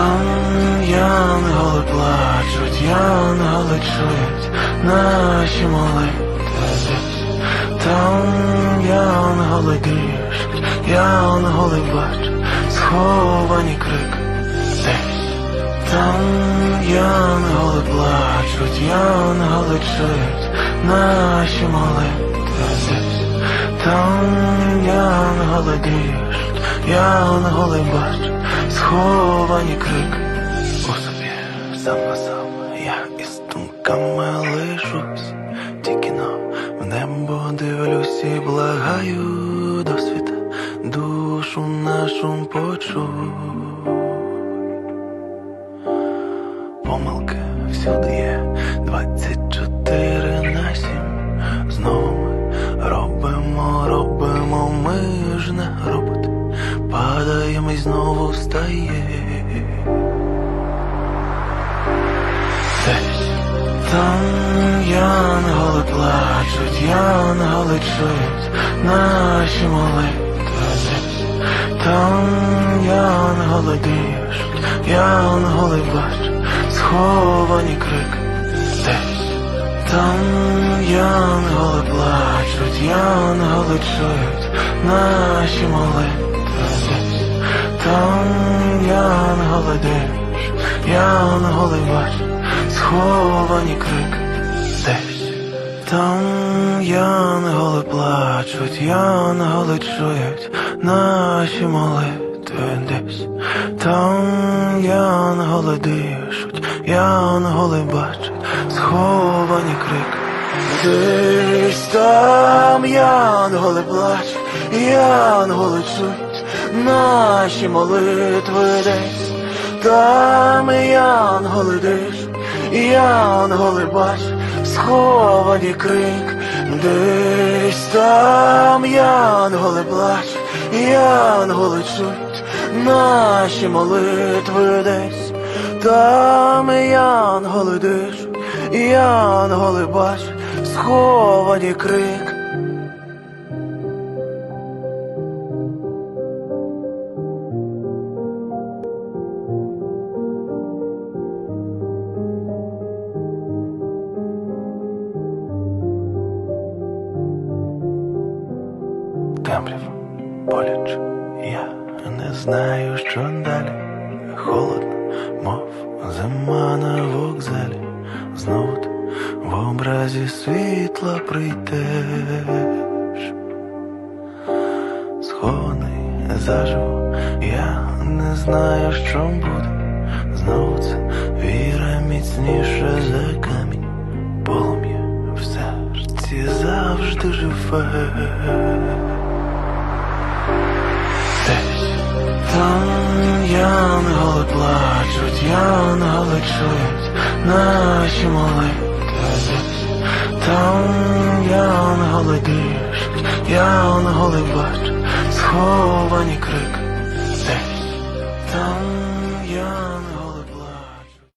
Там янголи плачуть, янголи чують наші молитви. Там янголи грішуть, янголи бачать сховані крики. Там янголи плачуть, янголи чують наші молитви. Там янголи грішуть, янголи бачать сховані крики. У собі сам на сам я із думками лишусь, тільки но в небо дивлюсь і благаю до світа, душу нашу почуй. Помилки всюди є 24 Падаємо і знову встає. Десь там янголи плачуть, янголи чують наші молитви. Там янголи дишуть, янголи бачать сховані крики. Десь там янголи плачуть, янголи чують наші молитви там янголи дишуть, янголи бачать сховані крики Десь там янголи плачуть, янголи чують наші молитви десь. Там янголи дишуть, янголи бачать сховані крики. Десь там янголи плачуть, янголи чують наші молитви десь. Там янголи дишуть, янголи бачать сховані крик, десь там янголи плачуть, янголи чують наші молитви десь, там янголи дишуть, янголи бачать сховані крик. Темрява, боляче, я не знаю, що далі. Холодно, мов зима на вокзалі. Знову в образі світла прийдеш. Схований заживо, я не знаю, що буде. Знову це віра міцніше за камінь. Полум'я в серці завжди живе. Десь там янголи плачуть, янголи чують наші молитви. Там янголи дишуть, янголи бачать, сховані крики, Десь там.